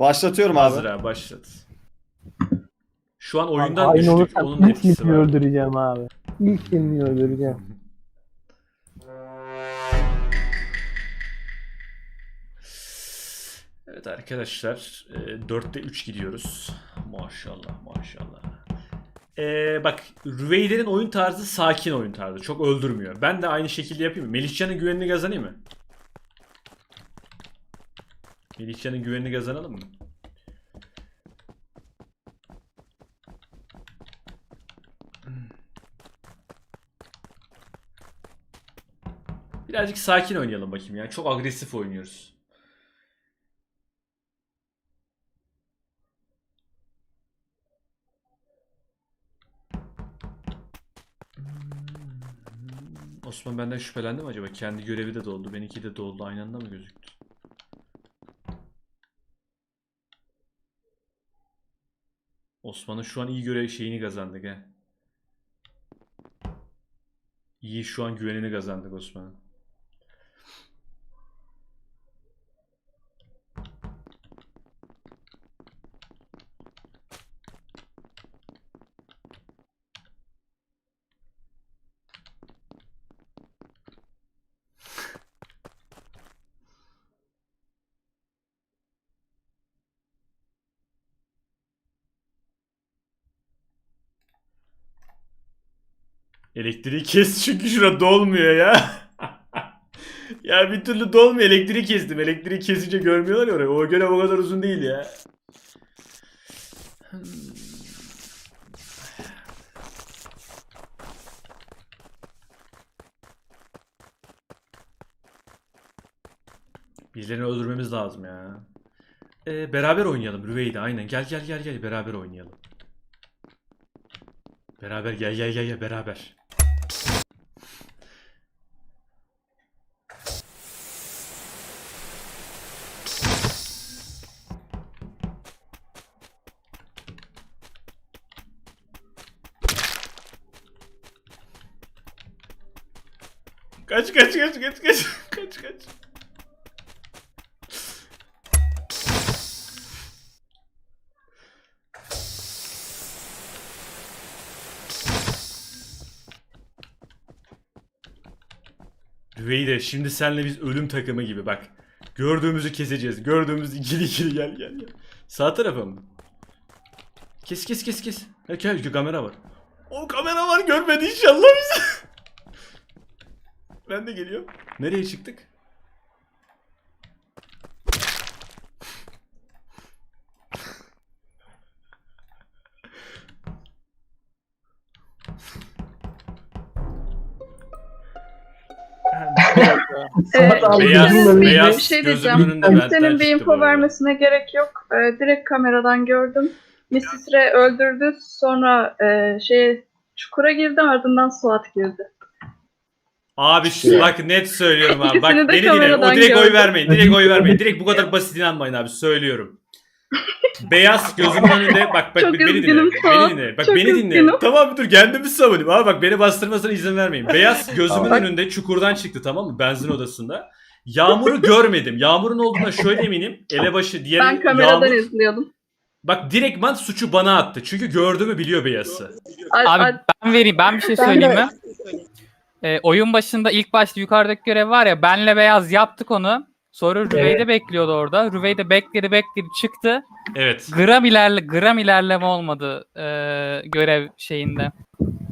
Başlatıyorum Hazır abi. abi başlat. Şu an oyundan Aynı düştük. olursam Onun ilk etkisi var. öldüreceğim abi. İlk seni öldüreceğim. Evet arkadaşlar. E, 4'te 3 gidiyoruz. Maşallah maşallah. E, bak Rüveyder'in oyun tarzı sakin oyun tarzı. Çok öldürmüyor. Ben de aynı şekilde yapayım mı? Melihcan'ın güvenini kazanayım mı? Melihcan'ın güvenini kazanalım mı? Birazcık sakin oynayalım bakayım ya. Çok agresif oynuyoruz. Osman benden şüphelendi mi acaba? Kendi görevi de doldu. Benimki de doldu. Aynı anda mı gözüktü? Osman'ın şu an iyi görev şeyini kazandık he. İyi şu an güvenini kazandık Osman'ın. Elektriği kes çünkü şurada dolmuyor ya. ya bir türlü dolmuyor. Elektriği kestim. Elektriği kesince görmüyorlar ya orayı. O görev o kadar uzun değil ya. Birilerini öldürmemiz lazım ya. Ee, beraber oynayalım Rüveyde aynen. Gel gel gel gel beraber oynayalım. Beraber gel gel gel gel beraber. Kaç kaç kaç kaç kaç kaç kaç. Rüveyde şimdi senle biz ölüm takımı gibi bak. Gördüğümüzü keseceğiz. Gördüğümüz ikili ikili gel gel gel. Sağ tarafa mı? Kes kes kes kes. Ha, gel kamera var. O kamera var görmedi inşallah bizi. ben de geliyorum. Nereye çıktık? Ee, Beyaz, bir- beyaz bir şey gözümün diyeceğim. önünde Kimsenin bir info vermesine gerek yok. Ee, direkt kameradan gördüm. Mrs. Ray öldürdü. Sonra e, şeye çukura girdi ardından Suat girdi. Abi şu, bak net söylüyorum abi. Bak İkisini de beni dinle. O kameradan direkt oy gördüm. vermeyin. Direkt oy vermeyin. Direkt bu kadar basit inanmayın abi. Söylüyorum. Beyaz gözümün önünde bak bak Çok beni dinle. üzgünüm Beni dinle. Bak çok beni dinle. üzgünüm. Tamam dur kendimi savunayım. Abi bak beni bastırmasına izin vermeyin. Beyaz gözümün Tamam. önünde çukurdan çıktı tamam mı? Benzin odasında. Yağmur'u görmedim. Yağmur'un olduğuna şöyle eminim. Elebaşı diğer Ben kameradan Yağmur, izliyordum. Bak direktman suçu bana attı. Çünkü gördüğümü biliyor Beyaz'ı. Ay- Abi ben vereyim. Ben bir şey Ben söyleyeyim mi? Ee, oyun başında ilk başta yukarıdaki görev var ya benle beyaz yaptık onu. Sonra Rüveyde bekliyordu orada. Rüveyde bekledi bekledi çıktı. Evet. Gram ilerle gram ilerleme olmadı e, görev şeyinde.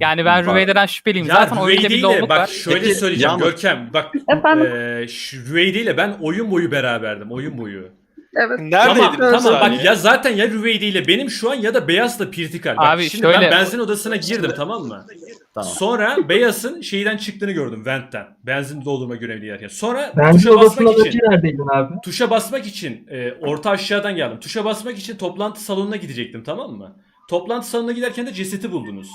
Yani ben Bak- Rüveyde'den şüpheliyim. Ya Zaten oyunda bir ile doluluk bak var. şöyle Peki, söyleyeceğim Yağmur. Görkem bak Efendim? eee şu Rüveyde ile ben oyun boyu beraberdim oyun boyu. Evet. Tamam, Evet. tamam bak ya zaten ya Rüveyde ile benim şu an ya da Beyaz'la Pirtikal. Bak Abi şimdi şöyle- ben benzin odasına girdim tamam mı? Tamam. Sonra Beyaz'ın şeyden çıktığını gördüm Vent'ten. Benzin doldurma görevi giderken. Sonra Bence tuşa basmak için neredeydin abi? tuşa basmak için e, orta aşağıdan geldim. Tuşa basmak için toplantı salonuna gidecektim tamam mı? Toplantı salonuna giderken de cesedi buldunuz.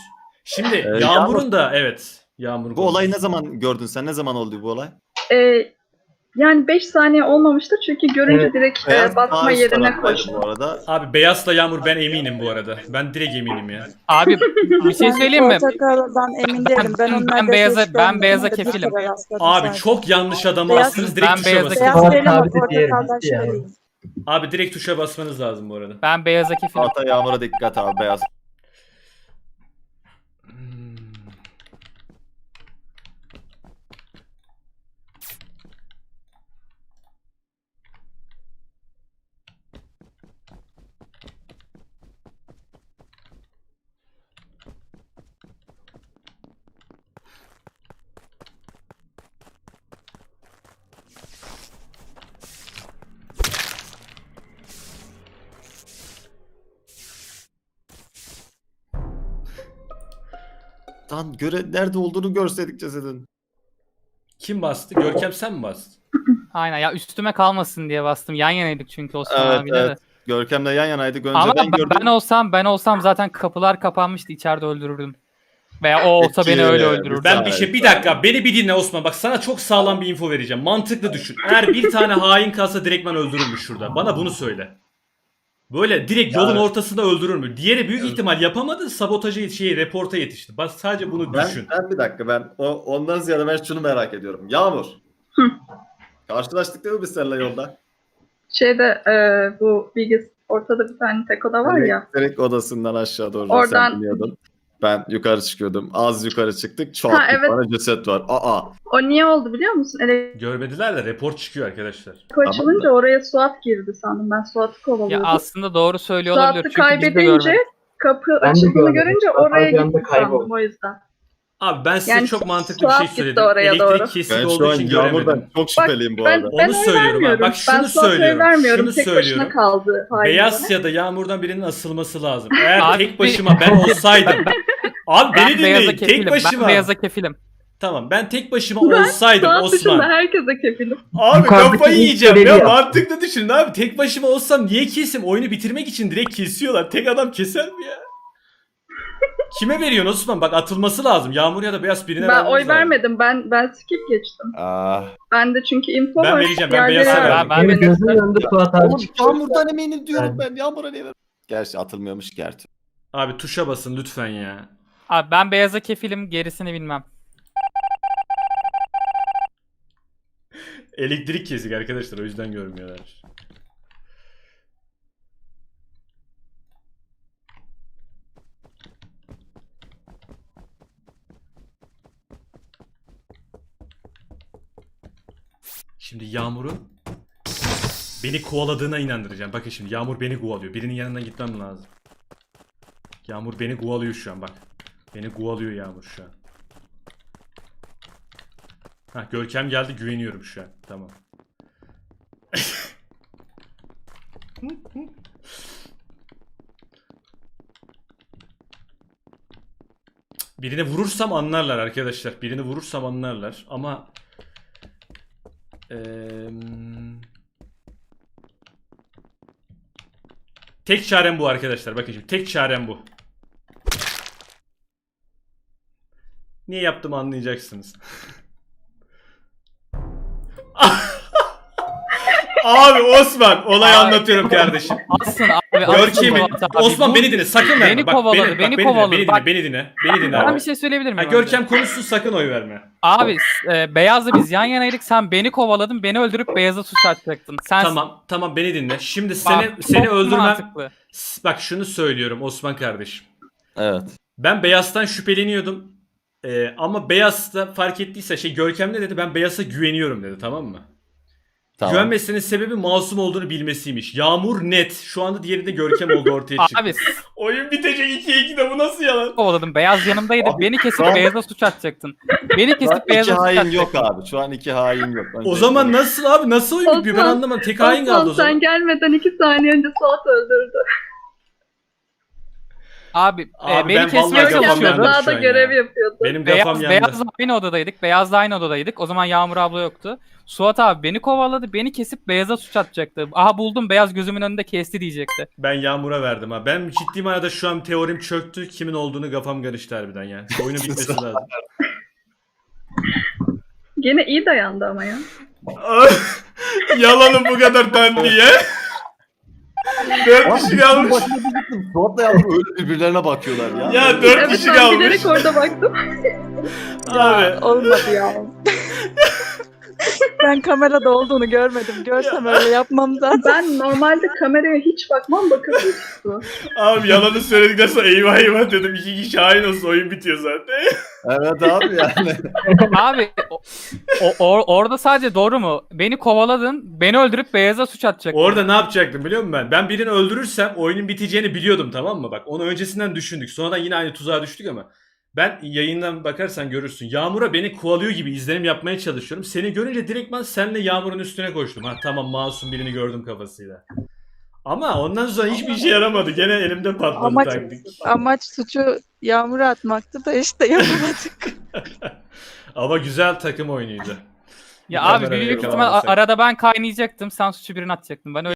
Şimdi Ee, Yağmur'un da evet. Yağmur Bu olayı ne zaman gördün sen? Ne zaman oldu bu olay? Ee, yani 5 saniye olmamıştı çünkü görünce Evet. direkt e, Beyaz basma üst yerine taraftaydı koştum. Bu arada. Abi Beyaz'la Yağmur ben eminim bu arada. Ben direkt eminim ya. Abi bir şey söyleyeyim mi? Portakal'dan emin değilim. Ben Ben onlarda beyaza- hiç ben görmedim. beyaza Bir kefilim. kere rastladım Abi sadece. çok yanlış adamı Beyaz- astınız direkt Ben tuşa beyaza basın. Beyaz Fuat değil ama abi de diğeri portakaldan bitti yani. şüpheliyim. Abi direkt tuşa basmanız lazım bu arada. Ben beyaza kefilim. Ata yağmura dikkat abi beyaz. Lan göre nerede olduğunu görseydik cesedin. Kim bastı? Görkem sen mi bastın? Aynen ya üstüme kalmasın diye bastım. Yan yanaydık çünkü Osman Evet, abiyle evet. de. Görkem'le yan yanaydık. Önce Ama ben gördüm. ben olsam ben olsam zaten kapılar kapanmıştı içeride öldürürdüm. Veya o olsa Peki, beni öyle güzel. öldürürdü. Ben bir şey bir dakika beni bir dinle Osman bak sana çok sağlam bir info vereceğim. Mantıklı düşün. Eğer bir tane hain kalsa direkt ben öldürürmüş şurada. Bana bunu söyle. Böyle direkt yolun Yani- ortasında öldürür mü? Diğeri büyük ihtimal yapamadı. Sabotaja şey reporta yetişti. Bak sadece bunu Ben, düşün. ben bir dakika ben o, ondan ziyade ben şunu merak ediyorum. Yağmur. Hı. Karşılaştık değil mi biz seninle yolda? Şeyde e, bu bilgis ortada bir tane tek oda var ya. Elektrik odasından aşağı doğru Oradan- sen. Ben yukarı çıkıyordum. Az yukarı çıktık. Çok Ha, bir evet. tane ceset var. Aa. O niye oldu biliyor musun? Elektrik Görmediler de report çıkıyor arkadaşlar. açılınca oraya Suat girdi sandım. Ben Suat'ı Ya kovalıyordum. aslında doğru söylüyor olabilir. Suat'ı Çünkü biz de kaybedince görmedik. kapı Ben de açıldığını görmedim. görünce Suat oraya bir anda gitti sandım kayboldu. o yüzden. Abi ben size Yani çok mantıklı bir Suat şey gitti söyledim. oraya Elektrik doğru. kesildi Ben şu olduğu an için göremedim. Yağmur'dan çok şüpheliyim bu Ben, arada. ben Onu oy söylüyorum abi. vermiyorum. Bak şunu ben Suat'a oy söylüyorum. vermiyorum. Şunu Tek söylüyorum. başına kaldı. hain Beyaz ya da Yağmur'dan birinin asılması lazım. Eğer Abi- tek başıma ben olsaydım. Abi Ben beni beyaza dinleyin. kefilim. Tek başıma. Ben beyaza kefilim. Tamam ben tek başıma Ben olsaydım Suat dışında Osman. herkese kefilim. Abi Yukarıdaki kafayı ilk yiyeceğim ya mantıklı düşünün abi. Tek başıma olsam niye kesim? Oyunu bitirmek için direkt kesiyorlar. Tek adam keser mi ya? Kime veriyorsun Osman? Bak atılması lazım. Yağmur ya da beyaz birine Ben vermemiz oy lazım. vermedim. Ben ben skip geçtim. Ah. Ben de çünkü info Ben var. vereceğim, ben Diğerleri beyaza verdim. Ben- Benim gözümün önünde Suat abi Oğlum. Yağmur'dan eminim diyorum Ben- ben. Yağmur'a niye ver? Gerçi atılmıyormuş gerçi. Abi tuşa basın lütfen ya. Abi ben beyaza kefilim gerisini bilmem. Elektrik kesik arkadaşlar o yüzden görmüyorlar. Şimdi Yağmur'un beni kovaladığına inandıracağım. Bakın şimdi Yağmur beni kovalıyor. Birinin yanından gitmem lazım. Yağmur beni kovalıyor şu an bak. Beni kovalıyor Yağmur şu an. Ha Görkem geldi güveniyorum şu an. Tamam. Birine vurursam anlarlar arkadaşlar. Birini vurursam anlarlar ama Tek çarem bu arkadaşlar. Bakın şimdi tek çarem bu. Niye yaptığımı anlayacaksınız. Abi Osman olayı Abi. anlatıyorum kardeşim. Asın abi. asın Görkem'i Suat abi. Osman Bu- beni dinle sakın verme. Beni bak, kovaladı, beni beni kovaladı. Dinle, beni Bak- dinle, beni dinle. Beni dinle Ben abi. bir şey söyleyebilir Ha, miyim? Görkem konuşsun sakın oy verme. Abi e, Beyaz'la biz yan yanaydık. Sen beni kovaladın. Beni öldürüp Beyaz'a suç atacaktın. Sen Tamam tamam beni dinle. Şimdi Bak, seni çok seni öldürmem. mantıklı. S- Bak şunu söylüyorum Osman kardeşim. Evet. Ben Beyaz'dan şüpheleniyordum. Ee, ama Beyaz da fark ettiyse şey Görkem ne dedi? Ben Beyaz'a güveniyorum dedi tamam mı? Tamam. Güvenmesinin sebebi masum olduğunu bilmesiymiş. Yağmur net. Şu anda diğerinde Görkem oldu ortaya çıktı. Abi Oyun bitecek 2'ye 2 de bu nasıl yalan? kovaladım. Beyaz yanımdaydı. Abi, beni kesip şu an- Beyaz'a suç atacaktın. Beni Şu an kesip iki Beyaz'a suç hain atacaktın. yok abi. Şu an iki hain yok. Ben O zaman nasıl abi? Nasıl oyun bitiyor? Ben Osman, anlamadım. Tek hain kaldı o zaman. sen gelmeden iki saniye önce Suat öldürdü. Abi, e, Abi beni ben kesmeye vallahi kafam Görkem yandı daha da an ya. görev yapıyordu. Benim kafam Beyaz, yandı. Beyaz'la aynı odadaydık. Beyaz'la aynı odadaydık. O zaman Yağmur abla yoktu. Suat abi beni kovaladı. Beni kesip Beyaz'a suç atacaktı. Aha buldum Beyaz gözümün önünde kesti diyecekti. Ben Yağmur'a verdim ha. Ben ciddi manada şu an teorim çöktü. Kimin olduğunu kafam karıştı harbiden ya. Oyunun bitmesi lazım. Gene iyi dayandı ama ya. Yalanım bu kadar dandiye. Dört kişi kalmış. Suat'la Yağmur öyle birbirlerine bakıyorlar ya. Ya dört Evet kişi ben kalmış. bilerek orada baktım. Abi. Olmadı ya. Ben kamerada olduğunu görmedim. Görsem öyle yapmam zaten. Ben normalde kameraya hiç bakmam su. Abi yalanı söyledikten sonra eyvah eyvah dedim. İki kişi hain olsun oyun bitiyor zaten. Evet abi yani. Abi o, o- or- orada sadece doğru mu? Beni kovaladın. Beni öldürüp beyaza suç atacaktın. Orada ne yapacaktım biliyor musun ben? Ben birini öldürürsem oyunun biteceğini biliyordum tamam mı? Bak onu öncesinden düşündük. Sonradan yine aynı tuzağa düştük ama. Ben yayından bakarsan görürsün. Yağmur'a beni kovalıyor gibi izlenim yapmaya çalışıyorum. Seni görünce direktman senle Yağmur'un üstüne koştum. Ha tamam masum birini gördüm kafasıyla. Ama ondan sonra hiçbir işe yaramadı. Gene elimde patladı Amaç- taktik. Amaç suçu yağmura atmaktı da işte yapamadık. Ama güzel takım oyunuydu. Ya abi büyük ihtimal arada ben kaynayacaktım. Sen suçu birine atacaktın. Ben öyle